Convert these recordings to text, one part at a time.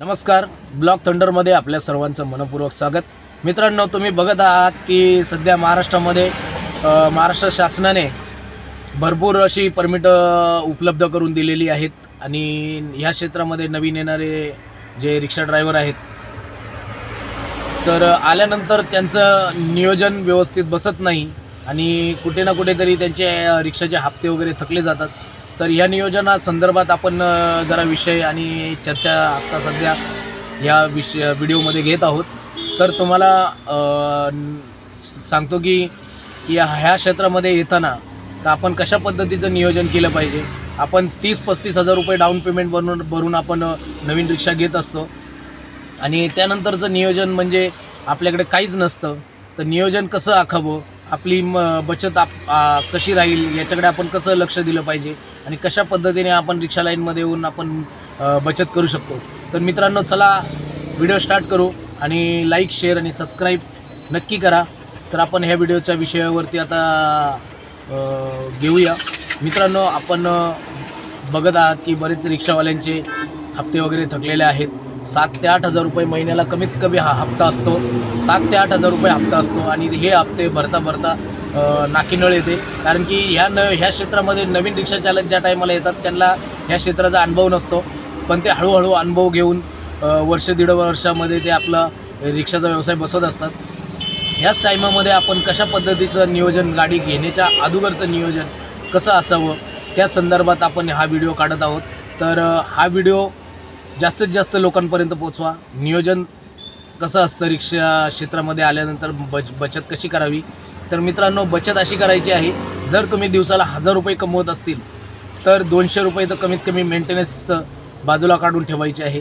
नमस्कार ब्लॉक थंडरमध्ये आपल्या सर्वांचं मनपूर्वक स्वागत. मित्रांनो तुम्ही बघत आहात की सध्या महाराष्ट्रामध्ये महाराष्ट्र शासनाने भरपूर अशी परमिट उपलब्ध करून दिलेली आहेत आणि ह्या क्षेत्रामध्ये नवीन येणारे जे रिक्षा ड्रायव्हर आहेत तर आल्यानंतर त्यांचं नियोजन व्यवस्थित बसत नाही आणि कुठे ना कुठेतरी त्यांचे रिक्षाचे हप्ते वगैरे थकले जातात. तर या नियोजना संदर्भात आपण जरा विषय आणि चर्चा आत्ता सध्या या विषय व्हिडिओमध्ये घेत आहोत. तर तुम्हाला सांगतो की या ह्या क्षेत्रामध्ये येताना तर आपण कशा पद्धतीचं नियोजन केलं पाहिजे? आपण तीस पस्तीस हजार रुपये डाऊन पेमेंट बनवून भरून आपण नवीन रिक्षा घेत असतो. आणि त्यानंतरचं नियोजन म्हणजे आपल्याकडे काहीच नसतं. तर नियोजन कसं आखावं? आपली म बचत आप आ, कशी राहील याच्याकडे आपण कसं लक्ष दिलं पाहिजे आणि कशा पद्धतीने आपण रिक्षा लाईनमध्ये येऊन आपण बचत करू शकतो. तर मित्रांनो चला व्हिडिओ स्टार्ट करू आणि लाईक शेअर आणि सबस्क्राईब नक्की करा. तर आपण ह्या व्हिडिओच्या विषयावरती आता घेऊया. मित्रांनो आपण बघत आहात की बरेच रिक्षावाल्यांचे हप्ते वगैरे थकलेले आहेत. सात ते आठ हजार रुपये महिन्याला कमीत कमी हा हप्ता असतो. सात ते आठ हजार रुपये हप्ता असतो आणि हे हप्ते भरता भरता नाकीनळ येते. कारण की ह्या न ह्या क्षेत्रामध्ये नवीन रिक्षाचालक ज्या टायमाला येतात त्यांना ह्या क्षेत्राचा अनुभव नसतो. पण ते हळूहळू अनुभव घेऊन वर्ष दीड वर्षामध्ये ते आपला रिक्षाचा व्यवसाय बसवत असतात. ह्याच टायमामध्ये आपण कशा पद्धतीचं नियोजन गाडी घेण्याच्या अगोदरचं नियोजन कसं असावं त्या संदर्भात आपण हा व्हिडिओ काढत आहोत. तर हा व्हिडिओ जास्तीत जास्त लोकांपर्यंत पोचवा नियोजन कसं असतं रिक्षा क्षेत्रामध्ये आल्यानंतर बच बचत कशी करावी? तर मित्रांनो बचत अशी करायची आहे जर तुम्ही दिवसाला हजार रुपये कमवत असतील तर दोनशे रुपये तर कमीत कमी मेंटेनन्सचं बाजूला काढून ठेवायचे आहे.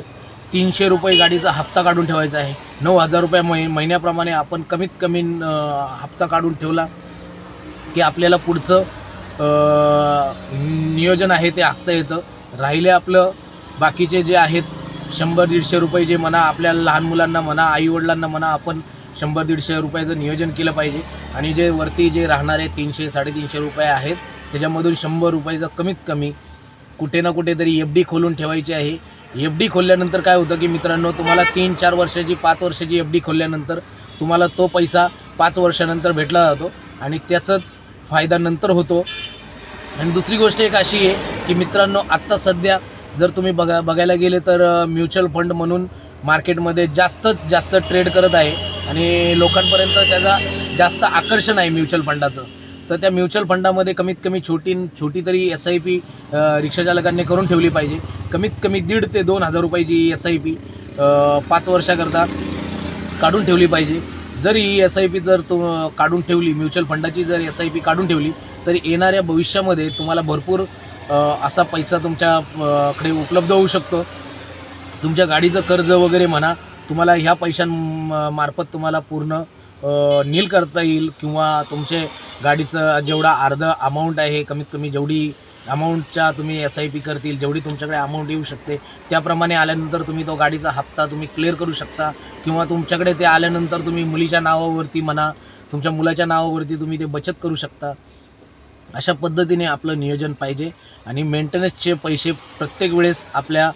तीनशे रुपये गाडीचा हप्ता काढून ठेवायचा आहे. नऊ हजार रुपये मै महिन्याप्रमाणे आपण कमीत कमी हप्ता काढून ठेवला की आपल्याला पुढचं नियोजन आहे ते आखता येतं. राहिले आपलं बाकीचे जे आहेत शंभर दीडशे रुपये जे म्हणा आपल्या लहान मुलांना म्हणा आईवडिलांना म्हणा आपण शंभर दीडशे रुपयाचं नियोजन केलं पाहिजे. आणि जे वरती जे राहणारे तीनशे साडेतीनशे रुपये आहेत त्याच्यामधून शंभर रुपयाचं कमीत कमी कुठे ना कुठेतरी एफ डी खोलून ठेवायची आहे. एफ डी खोलल्यानंतर काय होतं की मित्रांनो तुम्हाला तीन चार वर्षाची पाच वर्षाची एफ डी खोलल्यानंतर तुम्हाला तो पैसा पाच वर्षानंतर भेटला जातो आणि त्याचाच फायदा नंतर होतो. आणि दुसरी गोष्ट एक अशी आहे की मित्रांनो आत्ता सध्या जर तुम्ही बघा बघायला गेले तर म्युच्युअल फंड म्हणून मार्केटमध्ये जास्तच जास्त ट्रेड करत आहे. आणि लोकांपर्यंत त्याचा जास्त आकर्षण आहे म्युच्युअल फंडाचं. तर त्या म्युच्युअल फंडामध्ये कमीत कमी छोटी छोटी तरी एस आय पी रिक्षाचालकांनी करून ठेवली पाहिजे. कमीत कमी दीड ते दोन हजार रुपयाची एस आय पी पाच वर्षाकरता काढून ठेवली पाहिजे. जर ही एस आय पी जर तु काढून ठेवली म्युच्युअल फंडाची जर एस आय पी काढून ठेवली तर येणाऱ्या भविष्यामध्ये तुम्हाला भरपूर असा पैसा तुमच्याकडे उपलब्ध होऊ शकतो. तुमच्या गाडीचं कर्ज वगैरे म्हणा तुम्हाला ह्या पैशांमार्फत तुम्हाला पूर्ण नील करता येईल किंवा तुमचे गाडीचं जेवढा अर्ध अमाऊंट आहे कमीत कमी जेवढी अमाऊंटच्या तुम्ही एस आय पी करतील जेवढी तुमच्याकडे अमाऊंट येऊ शकते त्याप्रमाणे आल्यानंतर तुम्ही तो गाडीचा हप्ता तुम्ही क्लिअर करू शकता. किंवा तुमच्याकडे ते आल्यानंतर तुम्ही मुलीच्या नावावरती म्हणा तुमच्या मुलाच्या नावावरती तुम्ही ते बचत करू शकता. अशा पद्धतीने आपलं नियोजन पाहिजे आणि मेंटेनन्सचे पैसे प्रत्येक वेळेस आपल्या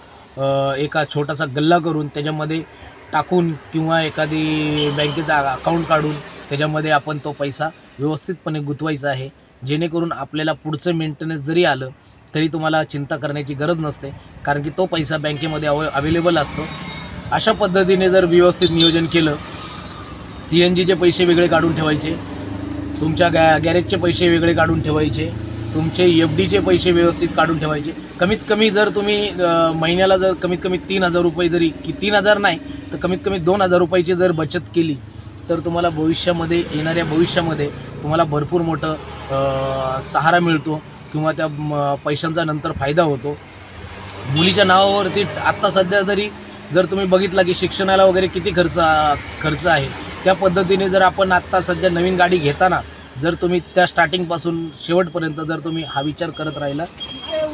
एका छोटासा गल्ला करून त्याच्यामध्ये टाकून किंवा एखादी बँकेचा अकाउंट काढून त्याच्यामध्ये आपण तो पैसा व्यवस्थितपणे गुंतवायचा आहे. जेणेकरून आपल्याला पुढचं मेंटेनन्स जरी आलं तरी तुम्हाला चिंता करण्याची गरज नसते. कारण की तो पैसा बँकेमध्ये अव अवेलेबल असतो. अशा पद्धतीने जर व्यवस्थित नियोजन केलं सी एन जीचे पैसे वेगळे काढून ठेवायचे तुमच्या गॅ गॅरेजचे पैसे वेगळे काढून ठेवायचे तुमचे एफ डीचे पैसे व्यवस्थित काढून ठेवायचे. कमीत कमी जर तुम्ही महिन्याला जर कमीत कमी तीन हजार रुपये जरी की तीन हजार नाही तर कमीत कमी दोन हजार रुपयाची जर बचत केली तर तुम्हाला भविष्यामध्ये येणाऱ्या भविष्यामध्ये तुम्हाला भरपूर मोठं सहारा मिळतो किंवा त्या म, पैशांचा नंतर फायदा होतो. मुलीच्या नावावरती आत्ता सध्या जरी जर तुम्ही बघितला की शिक्षणाला वगैरे किती खर्च खर्च आहे त्या पद्धतीने जर आपण आत्ता सध्या नवीन गाडी घेताना जर तुम्ही त्या स्टार्टिंगपासून शेवटपर्यंत जर तुम्ही हा विचार करत राहिला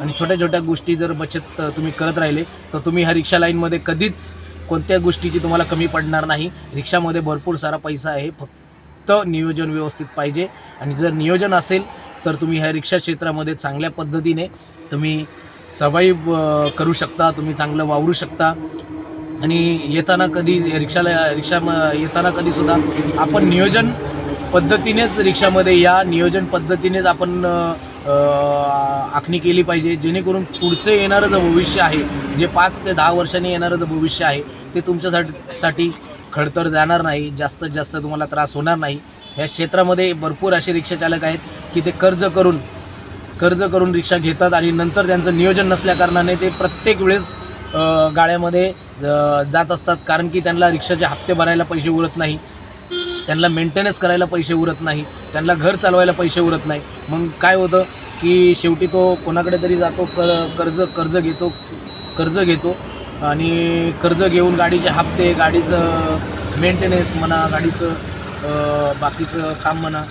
आणि छोट्या छोट्या गोष्टी जर बचत तुम्ही करत राहिले तर तुम्ही ह्या रिक्षा लाईनमध्ये कधीच कोणत्या गोष्टीची तुम्हाला कमी पडणार नाही. रिक्षामध्ये भरपूर सारा पैसा आहे फक्त नियोजन व्यवस्थित पाहिजे. आणि जर नियोजन असेल तर तुम्ही ह्या रिक्षा क्षेत्रामध्ये चांगल्या पद्धतीने तुम्ही सर्वाईव्ह करू शकता तुम्ही चांगलं वावरू शकता. आणि येताना कधी रिक्षाला रिक्षा म- येताना कधी सुद्धा आपण नियोजन पद्धतीनेच रिक्षामध्ये या नियोजन पद्धतीनेच आपण आखणी केली पाहिजे. जेणेकरून पुढचं येणारं जे भविष्य आहे जे पाच ते दहा वर्षांनी येणारं जे भविष्य आहे ते तुमच्यासाठी साठी खडतर जाणार नाही जास्तीत जास्त तुम्हाला त्रास होणार नाही. या क्षेत्रामध्ये भरपूर असे रिक्षाचालक आहेत की ते कर्ज करून कर्ज करून रिक्षा घेतात आणि नंतर त्यांचं नियोजन नसल्याकारणाने ते प्रत्येक वेळेस गाळ्यामध्ये गाड्यामध्ये जात असतात. कारण की त्यांना रिक्षाचे हप्ते भरायला पैसे उरत नाही. त्यांना मेंटेनन्स करायला पैसे उरत नाही. त्यांना घर चालवायला पैसे उरत नाही. मग काय होतं की शेवटी तो कोणाकडे तरी जातो कर कर्ज कर्ज घेतो कर्ज घेतो. आणि कर्ज घेऊन गाडीचे हप्ते गाडीचं मेंटेनन्स म्हणा गाडीचं बाकीचं काम म्हणा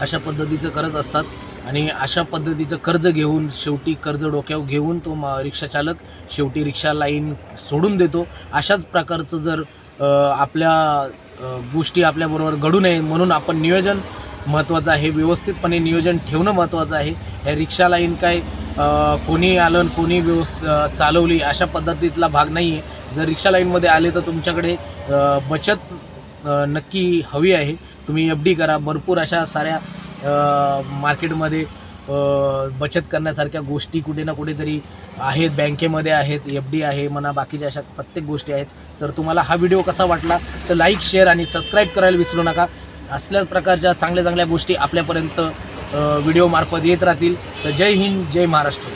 अशा पद्धतीचं करत असतात. आणि अशा पद्धतीचं कर्ज घेऊन शेवटी कर्ज डोक्यावर घेऊन तो म रिक्षाचालक शेवटी रिक्षा लाईन सोडून देतो. अशाच प्रकारचं जर आपल्या गोष्टी आपल्याबरोबर घडू नये म्हणून आपण नियोजन महत्त्वाचं आहे. व्यवस्थितपणे नियोजन ठेवणं महत्त्वाचं आहे. ह्या रिक्षा लाईन काय कोणी आलं आणि कोणी व्यवस्थ चालवली अशा पद्धतीतला भाग नाही आहे जर रिक्षा लाईनमध्ये आले तर तुमच्याकडे बचत नक्की हवी आहे. तुम्ही एफ डी करा. भरपूर अशा साऱ्या मार्केटमध्ये बचत करण्यासारख्या गोष्टी कुठे ना कुठेतरी आहेत बँकेमध्ये आहेत एफ डी आहे म्हणा बाकीच्या अशा प्रत्येक गोष्टी आहेत. तर तुम्हाला हा व्हिडिओ कसा वाटला तर लाईक शेअर आणि सबस्क्राईब करायला विसरू नका. असल्याच प्रकारच्या चांगल्या चांगल्या गोष्टी आपल्यापर्यंत व्हिडिओमार्फत येत राहतील. तर जय हिंद जय महाराष्ट्र.